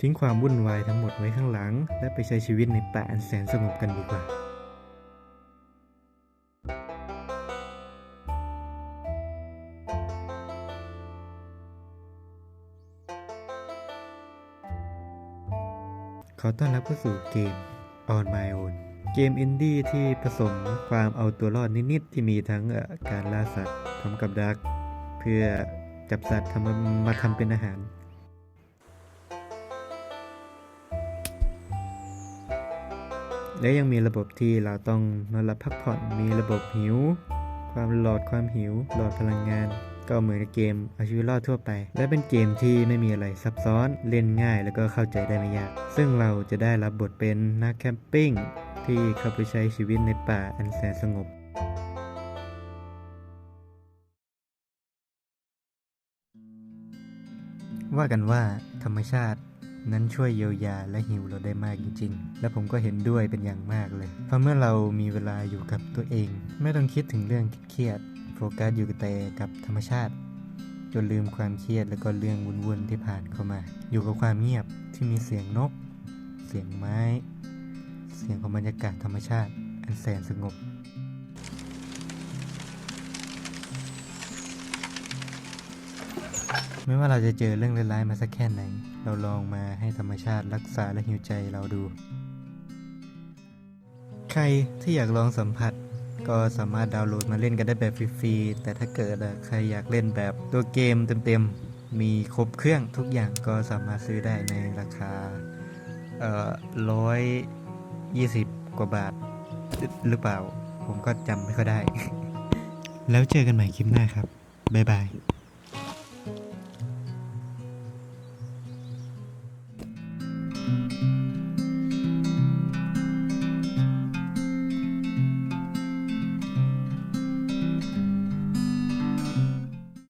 ทิ้งความวุ่นวายทั้งหมดไว้ข้างหลัง และไปใช้ชีวิตในป่าอันแสนสงบกันดีกว่าขอต้อนรับเข้าสู่เกม On My Own เกมอินดี้ที่ผสมความเอาตัวรอดนิดๆที่มีทั้งการล่าสัตว์ทำกับดัก เพื่อจับสัตว์ทำมาทำเป็นอาหาร และยังมีระบบที่เราต้องนอนหลับพักผ่อนมีระบบหิว ความหลอดความหิว หลอดพลังงาน ก็เหมือนเกมอาชีวิตรอดทั่วไป และเป็นเกมที่ไม่มีอะไรซับซ้อนเล่นง่ายแล้วก็เข้าใจได้ไม่ยาก ซึ่งเราจะได้รับบทเป็นนักแคมปิ้งที่เข้าไปใช้ชีวิตในป่าอันแสนสงบว่ากันว่าธรรมชาติ นั้นช่วยเยียวยาและหิวเราได้มากจริง ๆ และผมก็เห็นด้วยเป็นอย่างมากเลย เพราะเมื่อเรามีเวลาอยู่กับตัวเอง ไม่ต้องคิดถึงเรื่องเครียดโฟกัสอยู่แต่กับธรรมชาติ จนลืมความเครียดแล้วก็เรื่องวุ่นๆที่ผ่านเข้ามา อยู่กับความเงียบที่มีเสียงนก เสียงไม้ เสียงของบรรยากาศธรรมชาติ อันแสนสงบ ไม่ว่าเราจะเจอเรื่องร้ายๆมาสักแค่ไหน เราลองมาให้ธรรมชาติรักษาและหิวใจเราดู ใครที่อยากลองสัมผัสก็สามารถดาวน์โหลดมาเล่นกันได้แบบฟรีๆ แต่ถ้าเกิดใครอยากเล่นแบบตัวเกมเต็มๆ มีครบเครื่องทุกอย่างก็สามารถซื้อได้ในราคา เอ่อร้อยยี่สิบกว่าบาท หรือเปล่า ผมก็จำไม่ค่อยได้ แล้วเจอกันใหม่คลิปหน้าครับ บ๊ายบาย